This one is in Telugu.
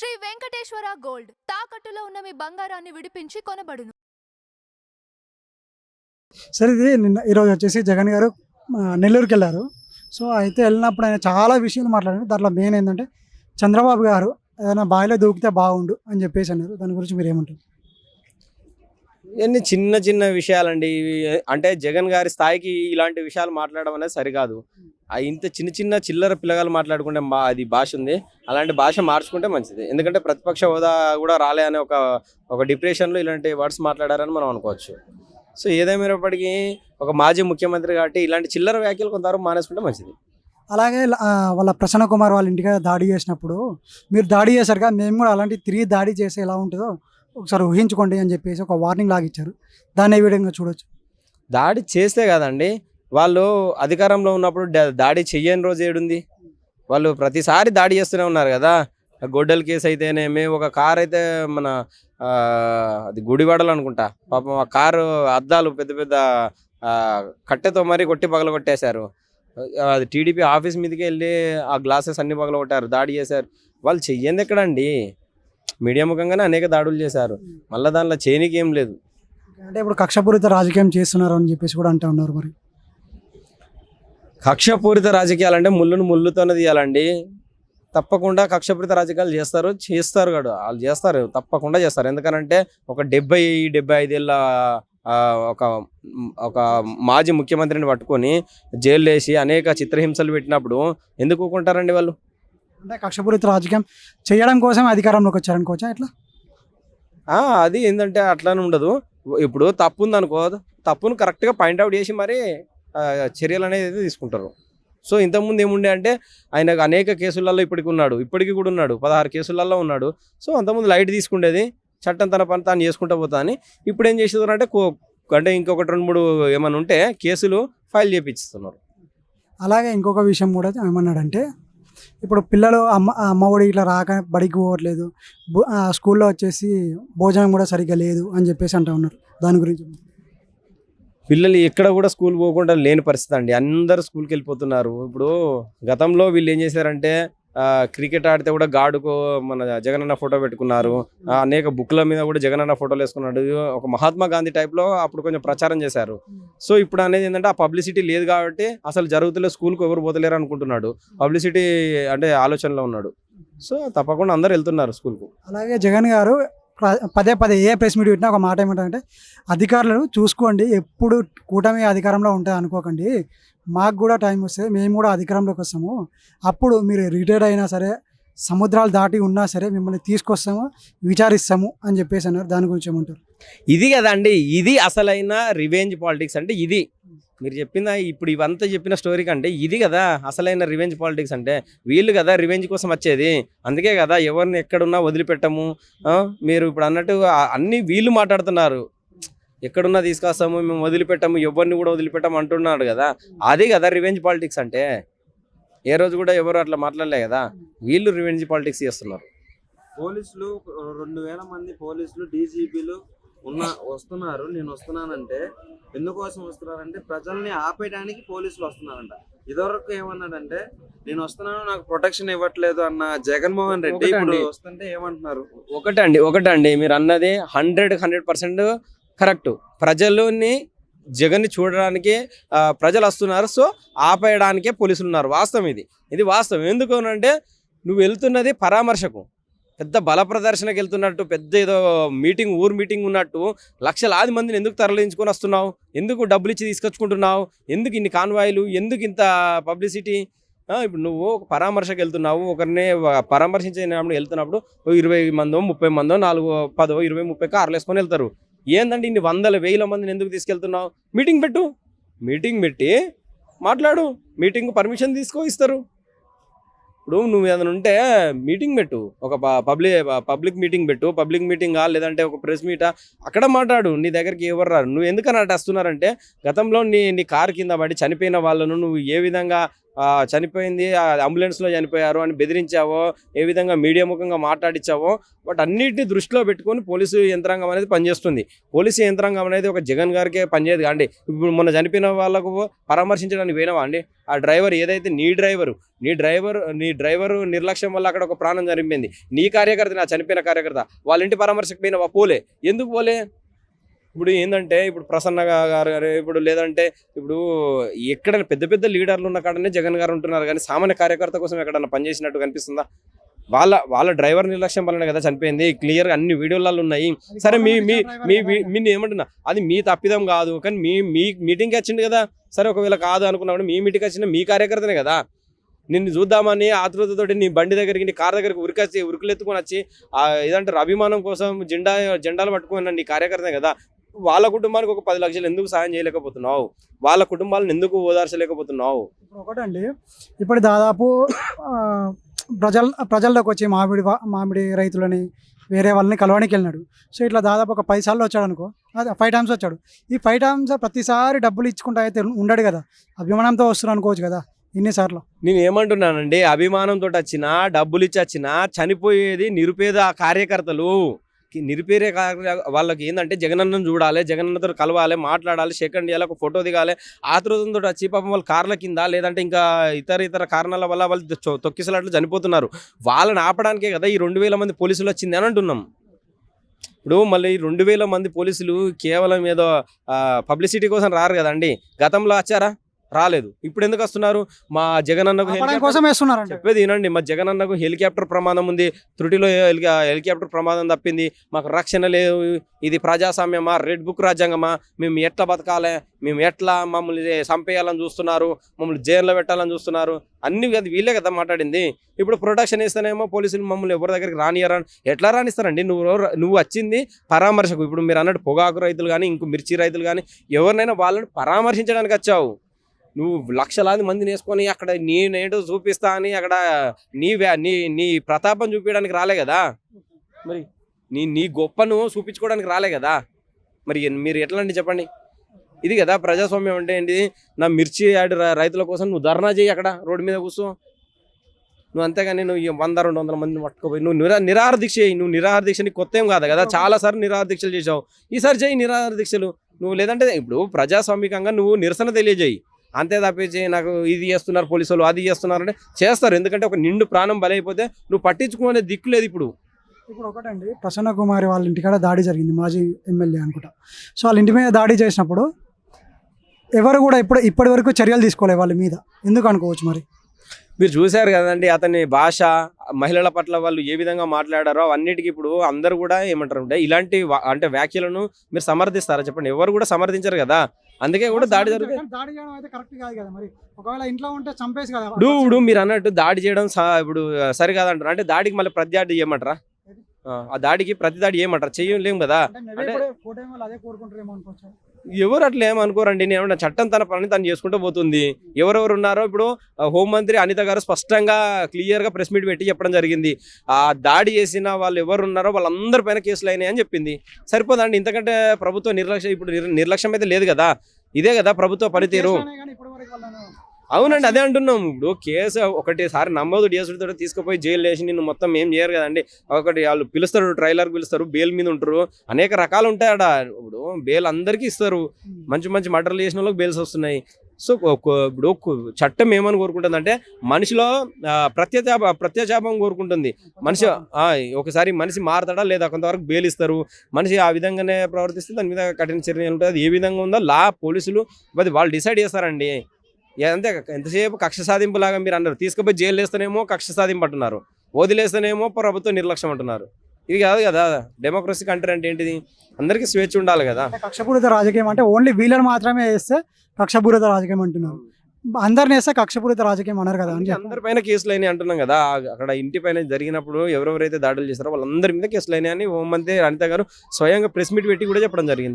శ్రీ వెంకటేశ్వర గోల్డ్. తాకట్టులో ఉన్న మీ బంగారాన్ని విడిపించి కొనబడును. సరే ఇది నిన్న ఈరోజు వచ్చేసి జగన్ గారు ఆ, నెల్లూరుకి వెళ్ళారు. సో అయితే వెళ్ళినప్పుడు ఆయన చాలా విషయాలు మాట్లాడారు. దాంట్లో మెయిన్ ఏంటంటే చంద్రబాబు గారు ఏదైనా బావిలో దూకితే బాగుండు అని చెప్పేసి అన్నారు. దాని గురించి మీరు ఏమంటారు? ఇవన్నీ చిన్న చిన్న విషయాలండి. ఇవి అంటే జగన్ గారి స్థాయికి ఇలాంటి విషయాలు మాట్లాడడం అనేది సరికాదు. ఆ ఇంత చిన్న చిన్న చిల్లర పిల్లగాలు మాట్లాడుకుంటే మా అది భాష ఉంది. అలాంటి భాష మార్చుకుంటే మంచిది. ఎందుకంటే ప్రతిపక్ష హోదా కూడా రాలే అనే ఒక ఒక డిప్రెషన్లో ఇలాంటి వర్డ్స్ మాట్లాడారని మనం అనుకోవచ్చు. సో ఏదేమైనప్పటికీ ఒక మాజీ ముఖ్యమంత్రి కాబట్టి ఇలాంటి చిల్లర వ్యాఖ్యలు కొంతవరకు మానేసుకుంటే మంచిది. అలాగే వాళ్ళ ప్రసన్న కుమార్ వాళ్ళ ఇంటికి దాడి చేసినప్పుడు మీరు దాడి చేశారు కదా మేము కూడా అలాంటి తిరిగి దాడి చేస్తే ఎలా ఉంటుందో ఒకసారి ఊహించుకోండి అని చెప్పేసి ఒక వార్నింగ్ లాగా ఇచ్చారు. దాన్ని ఏ విధంగా చూడొచ్చు? దాడి చేస్తే కదండి వాళ్ళు అధికారంలో ఉన్నప్పుడు దాడి చెయ్యని రోజు ఏడుంది? వాళ్ళు ప్రతిసారి దాడి చేస్తూనే ఉన్నారు కదా. గొడ్డల కేసు అయితేనేమి ఒక కార్ అయితే మన అది గుడివాడలు అనుకుంటా. పాపం ఆ కారు అద్దాలు పెద్ద పెద్ద కట్టెతో మరీ కొట్టి పగలగొట్టేశారు. కొట్టేశారు అది టీడీపీ ఆఫీస్ మీదకి వెళ్ళి ఆ గ్లాసెస్ అన్ని పగలగొట్టారు దాడి చేశారు. వాళ్ళు చెయ్యంది ఎక్కడండి? మీడియా ముఖంగానే అనేక దాడులు చేశారు. మళ్ళీ దానిలో చేయనీకి ఏం లేదు. అంటే ఇప్పుడు కక్షపూరిత రాజకీయం చేస్తున్నారు అని చెప్పేసి కూడా అంటూ ఉన్నారు మరి. కక్షపూరిత రాజకీయాలు అంటే ముళ్ళును ముళ్ళుతోనే తీయాలండి. తప్పకుండా కక్షపూరిత రాజకీయాలు చేస్తారు చేస్తారు కూడా వాళ్ళు చేస్తారు తప్పకుండా చేస్తారు. ఎందుకనంటే ఒక డెబ్బై డెబ్బై ఐదేళ్ళ ఒక ఒక మాజీ ముఖ్యమంత్రిని పట్టుకొని జైలు వేసి అనేక చిత్రహింసలు పెట్టినప్పుడు ఎందుకు ఊరుకుంటారండి వాళ్ళు? అంటే కక్షపూరిత రాజకీయం చేయడం కోసం అధికారంలోకి వచ్చారనుకోవచ్చా ఎట్లా? అది ఏంటంటే అట్లానే ఉండదు. ఇప్పుడు తప్పు ఉందనుకో తప్పును కరెక్ట్గా పాయింట్అవుట్ చేసి మరి చర్యలు అనేది తీసుకుంటారు. సో ఇంతకుముందు ఏముండే అంటే ఆయన అనేక కేసులలో ఇప్పటికి ఉన్నాడు. ఇప్పటికి కూడా ఉన్నాడు. పదహారు కేసులలో ఉన్నాడు. సో అంతకుముందు లైట్ తీసుకుండేది. చట్టం తన పని తాను చేసుకుంటా పోతా అని. ఇప్పుడు ఏం చేసేది అంటే అంటే ఇంకొకటి రెండు మూడు ఏమైనా ఉంటే కేసులు ఫైల్ చేపిస్తున్నారు. అలాగే ఇంకొక విషయం కూడా ఏమన్నాడంటే ఇప్పుడు పిల్లలు అమ్మ ఆ అమ్మఒడి ఇట్లా రాక బడికి పోవట్లేదు. ఆ స్కూల్లో వచ్చేసి భోజనం కూడా సరిగ్గా లేదు అని చెప్పేసి అంటూ ఉన్నారు. దాని గురించి. పిల్లలు ఎక్కడ కూడా స్కూల్ పోకుండా లేని పరిస్థితి అండి. అందరూ స్కూల్కి వెళ్ళిపోతున్నారు. ఇప్పుడు గతంలో వీళ్ళు ఏం చేశారంటే క్రికెట్ ఆడితే కూడా గాడుకు మన జగనన్న ఫోటో పెట్టుకున్నారు. అనేక బుక్ల మీద కూడా జగనన్న ఫోటోలు వేసుకున్నాడు. ఒక మహాత్మా గాంధీ టైప్లో అప్పుడు కొంచెం ప్రచారం చేశారు. సో ఇప్పుడు అనేది ఏంటంటే ఆ పబ్లిసిటీ లేదు కాబట్టి అసలు జరుగుతులే స్కూల్కి ఎవరు పోతలేరు అనుకుంటున్నాడు. పబ్లిసిటీ అంటే ఆలోచనలో ఉన్నాడు. సో తప్పకుండా అందరు వెళ్తున్నారు స్కూల్కు. అలాగే జగన్ గారు పదే పదే ఏ ప్రెస్ మీట్ పెట్టినా ఒక మాట ఏమిటంటే అధికారులను చూసుకోండి. ఎప్పుడు కూటమి అధికారంలో ఉంటుంది అనుకోకండి. మాకు కూడా టైం వస్తే మేము కూడా అధికారంలోకి వస్తాము. అప్పుడు మీరు రిటైర్డ్ అయినా సరే సముద్రాలు దాటి ఉన్నా సరే మిమ్మల్ని తీసుకొస్తాము విచారిస్తాము అని చెప్పేసి అన్నారు. దాని గురించి ఏమంటారు? ఇది కదండి. ఇది అసలైన రివెంజ్ పాలిటిక్స్ అంటే ఇది. మీరు చెప్పిన ఇప్పుడు ఇవంతా చెప్పిన స్టోరీ కంటే ఇది కదా అసలైన రివెంజ్ పాలిటిక్స్ అంటే. వీళ్ళు కదా రివెంజ్ కోసం వచ్చేది. అందుకే కదా ఎవరిని ఎక్కడున్నా వదిలిపెట్టము. మీరు ఇప్పుడు అన్నట్టు అన్ని వీళ్ళు మాట్లాడుతున్నారు. ఎక్కడున్నా తీసుకొస్తాము మేము వదిలిపెట్టము ఎవరిని కూడా వదిలిపెట్టము అంటున్నాడు కదా. అదే కదా రివెంజ్ పాలిటిక్స్ అంటే. ఏ రోజు కూడా ఎవరు అట్లా మాట్లాడలే కదా. వీళ్ళు రివెంజ్ పాలిటిక్స్ చేస్తున్నారు. పోలీసులు రెండు వేల మంది పోలీసులు డీజీపీలు ఉన్న వస్తున్నారు నేను వస్తున్నానంటే ఎందుకోసం వస్తున్నారంటే ప్రజల్ని ఆపేయడానికి పోలీసులు వస్తున్నారంట. ఇదివరకు ఏమన్నాడంటే నేను వస్తున్నాను నాకు ప్రొటెక్షన్ ఇవ్వట్లేదు అన్న జగన్మోహన్ రెడ్డి ఇప్పుడు. వస్తుంటే ఏమంటున్నారు? ఒకటండి ఒకటండి. మీరు అన్నది హండ్రెడ్ హండ్రెడ్ పర్సెంట్ కరెక్ట్. ప్రజలని జగన్ని చూడడానికి ప్రజలు వస్తున్నారు. సో ఆపేయడానికే పోలీసులు ఉన్నారు. వాస్తవం ఇది. ఇది వాస్తవం. ఎందుకు అంటే నువ్వు వెళ్తున్నది పరామర్శకు. పెద్ద బల ప్రదర్శనకు వెళ్తున్నట్టు పెద్ద ఏదో మీటింగ్ ఊరు మీటింగ్ ఉన్నట్టు లక్షలాది మందిని ఎందుకు తరలించుకొని వస్తున్నావు? ఎందుకు డబ్బులు ఇచ్చి తీసుకొచ్చుకుంటున్నావు? ఎందుకు ఇన్ని కాన్వాయిలు? ఎందుకు ఇంత పబ్లిసిటీ? ఇప్పుడు నువ్వు ఒక పరామర్శకు వెళ్తున్నావు ఒకరిని పరామర్శించినప్పుడు వెళ్తున్నప్పుడు ఇరవై మందో ముప్పై మందో నాలుగు పదో ఇరవై ముప్పై కార్లు వేసుకొని వెళ్తారు. ఏందండి ఇన్ని వందల వేల మందిని ఎందుకు తీసుకెళ్తున్నావు? మీటింగ్ పెట్టు. మీటింగ్ పెట్టి మాట్లాడు. మీటింగ్ పర్మిషన్ తీసుకో ఇస్తారు. ఇప్పుడు నువ్వు ఏదైనా ఉంటే మీటింగ్ పెట్టు. ఒక పబ్లిక్ పబ్లిక్ మీటింగ్ పెట్టు. పబ్లిక్ మీటింగా లేదంటే ఒక ప్రెస్ మీటా. అక్కడ మాట్లాడు. నీ దగ్గరికి ఎవరు రారు. నువ్వు ఎందుకని అటు వస్తున్నారంటే గతంలో నీ నీ కారు కింద పడి చనిపోయిన వాళ్ళను నువ్వు ఏ విధంగా చనిపోయింది ఆ, అంబులెన్స్లో చనిపోయారు అని బెదిరించావో ఏ విధంగా మీడియా ముఖంగా మాట్లాడించావో బట్ అన్నిటిని దృష్టిలో పెట్టుకొని పోలీసు యంత్రాంగం అనేది పనిచేస్తుంది. పోలీసు యంత్రాంగం అనేది ఒక జగన్ గారికే పనిచేయదు కాండి ఇప్పుడు మొన్న చనిపోయిన వాళ్ళకు పరామర్శించడానికి పోయినావా అండి? ఆ డ్రైవర్ ఏదైతే నీ డ్రైవరు నీ డ్రైవర్ నీ డ్రైవర్ నిర్లక్ష్యం వల్ల అక్కడ ఒక ప్రాణం చనిపోయింది. నీ కార్యకర్త నా చనిపోయిన కార్యకర్త వాళ్ళ ఇంటి పరామర్శకు పోయినవా పోలే. ఎందుకు పోలే? ఇప్పుడు ఏంటంటే ఇప్పుడు ప్రసన్న గారు గారు ఇప్పుడు లేదంటే ఇప్పుడు ఎక్కడైనా పెద్ద పెద్ద లీడర్లు ఉన్న కాడనే జగన్ గారు ఉంటున్నారు. కానీ సామాన్య కార్యకర్త కోసం ఎక్కడన్నా పనిచేసినట్టు కనిపిస్తుందా? వాళ్ళ వాళ్ళ డ్రైవర్ నిర్లక్ష్యం వల్లనే కదా చనిపోయింది. క్లియర్గా అన్ని వీడియోలలో ఉన్నాయి. సరే మీ మీ మీ మీ- ఏమంటున్నా? అది మీ తప్పిదం కాదు. కానీ మీ మీ మీటింగ్కి వచ్చింది కదా. సరే ఒకవేళ కాదు అనుకున్నప్పుడు మీ మీటింగ్కి వచ్చిన మీ కార్యకర్తనే కదా. నిన్ను చూద్దామని ఆతృతతోటి నీ బండి దగ్గరికి నీ కార్ దగ్గరికి ఉరికొచ్చి ఉరుకులు ఎత్తుకొని వచ్చి ఏదంటారు అభిమానం కోసం జెండా జెండాలు పట్టుకున్న నీ కార్యకర్తనే కదా. వాళ్ళ కుటుంబానికి ఒక పది లక్షలు ఎందుకు సాయం చేయలేకపోతున్నావు? వాళ్ళ కుటుంబాలను ఎందుకు ఓదార్చలేకపోతున్నావు? ఇప్పుడు ఒకటండి. ఇప్పుడు దాదాపు ప్రజల ప్రజల్లోకి వచ్చి మామిడి మామిడి రైతులని వేరే వాళ్ళని కలవడానికి వెళ్ళినాడు. సో ఇట్లా దాదాపు ఒక పది సార్లు వచ్చాడు అనుకో అదే ఫైవ్ టైమ్స్ వచ్చాడు. ఈ ఫైవ్ టైమ్స్ ప్రతిసారి డబ్బులు ఇచ్చుకుంటా అయితే ఉండడు కదా. అభిమానంతో వస్తున్నాడు అనుకోవచ్చు కదా ఇన్నిసార్లు. నేను ఏమంటున్నానండి అభిమానంతో వచ్చినా డబ్బులు ఇచ్చి వచ్చినా చనిపోయేది నిరుపేద కార్యకర్తలు. నిరుపేద కార్య- వాళ్ళకి ఏంటంటే జగనన్నను చూడాలి జగనన్నతో కలవాలి మాట్లాడాలి సెకండ్ చేయాలి ఒక ఫోటో దిగాలి. ఆతృతంతో వచ్చి పాపం వాళ్ళ కార్ల కింద లేదంటే ఇంకా ఇతర ఇతర కారణాల వల్ల వాళ్ళు తొక్కిసలాట్లు చనిపోతున్నారు. వాళ్ళని ఆపడానికే కదా ఈ రెండు వేల మంది పోలీసులు వచ్చింది అని అంటున్నాం. ఇప్పుడు మళ్ళీ ఈ రెండు వేల మంది పోలీసులు కేవలం ఏదో పబ్లిసిటీ కోసం రారు కదండి. గతంలో వచ్చారా? రాలేదు. ఇప్పుడు ఎందుకు వస్తున్నారు? మా జగనన్నకు కోసం వేస్తున్నారంట చెప్పేది వినండి. మా జగన్ అన్నకు హెలికాప్టర్ ప్రమాదం ఉంది. త్రుటిలో హెలికా హెలికాప్టర్ ప్రమాదం తప్పింది. మాకు రక్షణ లేదు ఇది ప్రజాస్వామ్యమా? Red book రాజ్యాంగమా? మేము ఎట్లా బతకాలి? మేము ఎట్లా మమ్మల్ని చంపేయాలని చూస్తున్నారు? మమ్మల్ని జైల్లో పెట్టాలని చూస్తున్నారు? అన్ని కదా వీళ్ళే కదా మాట్లాడింది. ఇప్పుడు ప్రొటెక్షన్ ఇస్తేనేమో పోలీసులు మమ్మల్ని ఎవరి దగ్గరికి రానియరా ఎట్లా రానిస్తారండి? నువ్వు నువ్వు వచ్చింది పరామర్శకు. ఇప్పుడు మీరు అన్నట్టు పొగాకు రైతులు కానీ ఇంకో మిర్చి రైతులు కానీ ఎవరినైనా వాళ్ళని పరామర్శించడానికి వచ్చావు. నువ్వు లక్షలాది మందిని వేసుకొని అక్కడ నేనేంటో చూపిస్తా అని అక్కడ నీ వ్యా- నీ నీ ప్రతాపం చూపించడానికి రాలే కదా? మరి నీ నీ గొప్పను చూపించుకోవడానికి రాలే కదా? మరి మీరు ఎట్లా అండి చెప్పండి? ఇది కదా ప్రజాస్వామ్యం అంటే ఏంటి? నా మిర్చి యాడ్ రైతుల కోసం నువ్వు ధర్నా చేయి అక్కడ రోడ్డు మీద కూర్చో. నువ్వు అంతేగాని నువ్వు ఈ వంద రెండు వందల మందిని పట్టుకోపోయి నువ్వు నిరా నిరాహార దీక్ష చేయి. నువ్వు నిరాహార దీక్ష నీకు కొత్త ఏం కాదు కదా? చాలా సార్లు నిరాహార దీక్షలు చేసావు ఈసారి చేయి నిరాహార దీక్షలు. నువ్వు లేదంటే ఇప్పుడు ప్రజాస్వామికంగా నువ్వు నిరసన తెలియజేయి. అంతే తప్పించి నాకు ఇది చేస్తున్నారు పోలీసు వాళ్ళు అది చేస్తున్నారు అంటే చేస్తారు. ఎందుకంటే ఒక నిండు ప్రాణం బలైపోతే నువ్వు పట్టించుకునే దిక్కు లేదు ఇప్పుడు. ఇప్పుడు ఒకటండి ప్రసన్న కుమారి వాళ్ళ ఇంటికాడ దాడి జరిగింది మాజీ ఎమ్మెల్యే అనుకుంటా. సో వాళ్ళ ఇంటి మీద దాడి చేసినప్పుడు ఎవరు కూడా ఇప్పుడు ఇప్పటి వరకు చర్యలు తీసుకోలేదు వాళ్ళ మీద. ఎందుకు అనుకోవచ్చు మరి? మీరు చూశారు కదండి అతని భాష మహిళల పట్ల వాళ్ళు ఏ విధంగా మాట్లాడారో అవన్నిటికీ ఇప్పుడు అందరూ కూడా ఏమంటారు అంటే ఇలాంటి అంటే వ్యాఖ్యలను మీరు సమర్థిస్తారా? చెప్పండి. ఎవరు కూడా సమర్థించరు కదా. అందుకే కూడా దాడి జరుగుతుంది. దాడి చేయడం అయితే కరెక్ట్ కాదు కదా మరి. ఒకవేళ ఇంట్లో ఉంటే చంపేసి కదా ఇప్పుడు మీరు అన్నట్టు దాడి చేయడం ఇప్పుడు సరి కాదంటారు అంటే దాడికి మళ్ళీ ప్రతిదాడి చేయమంటారా ఆ, దాడికి ప్రతి దాడి చేయమంటారా చెయ్యలేం కదా. అదే కోరుకుంటారేమో అనుకోవచ్చు. ఎవరు అట్లా ఏమనుకోరండి? నేను చట్టం తన పని తను చేసుకుంటూ పోతుంది. ఎవరెవరు ఉన్నారో ఇప్పుడు హోంమంత్రి అనిత గారు స్పష్టంగా క్లియర్గా ప్రెస్ మీట్ పెట్టి చెప్పడం జరిగింది. ఆ దాడి చేసిన వాళ్ళు ఎవరు ఉన్నారో వాళ్ళందరి పైన కేసులు అయినాయి అని చెప్పింది. సరిపోదండి ఇంతకంటే ప్రభుత్వ నిర్లక్ష్యం ఇప్పుడు నిర్- నిర్లక్ష్యం అయితే లేదు కదా? ఇదే కదా ప్రభుత్వ పనితీరు. అవునండి అదే అంటున్నాం. ఇప్పుడు కేసు ఒకటిసారి నమ్మోదు డిఎస్పీతో తీసుకుపోయి జైలు వేసి నిన్ను మొత్తం ఏం చేయరు కదండి. ఒకటి వాళ్ళు పిలుస్తారు ట్రైలర్ పిలుస్తారు బెయిల్ మీద ఉంటారు. అనేక రకాలు ఉంటాయి ఆడ ఇప్పుడు బెయిల్ అందరికీ ఇస్తారు. మంచి మంచి మర్డర్లు చేసిన వాళ్ళకి బెయిల్స్ వస్తున్నాయి. సో ఇప్పుడు చట్టం ఏమని కోరుకుంటుంది అంటే మనిషిలో ప్రత్యచాప ప్రత్యాచాపం కోరుకుంటుంది. మనిషి ఒకసారి మనిషి మారతాడా లేదా? కొంతవరకు బెయిల్ ఇస్తారు. మనిషి ఆ విధంగానే ప్రవర్తిస్తే దాని మీద కఠిన చర్య ఉంటుంది ఏ విధంగా ఉందో లా పోలీసులు అది వాళ్ళు డిసైడ్ చేస్తారండి. అంతే ఎంతసేపు కక్ష సాధింపు లాగా మీరు అన్నారు తీసుకుపోయి జైలు వేస్తేనేమో కక్ష సాధింపు అంటున్నారు వదిలేస్తేనేమో ప్రభుత్వం నిర్లక్ష్యం అంటున్నారు. ఇది కాదు కదా డెమోక్రసీ కంట్రీ అంటే ఏంటిది? అందరికీ స్వేచ్ఛ ఉండాలి కదా. కక్షపూరిత రాజకీయం అంటే ఓన్లీ వీళ్ళని మాత్రమే వేస్తే కక్షపూరిత రాజకీయం అంటున్నారు. అందరిని వేస్తే కక్షపూరిత రాజకీయం అన్నారు కదా అందరి పైన కేసులు అయినాయి అంటున్నాం కదా. అక్కడ ఇంటి పైన జరిగినప్పుడు ఎవరెవరైతే దాడులు చేస్తారో వాళ్ళందరి మీద కేసులు అయినాయి అని హోంమంత్రి అనిత గారు స్వయంగా ప్రెస్ మీట్ పెట్టి కూడా చెప్పడం జరిగింది.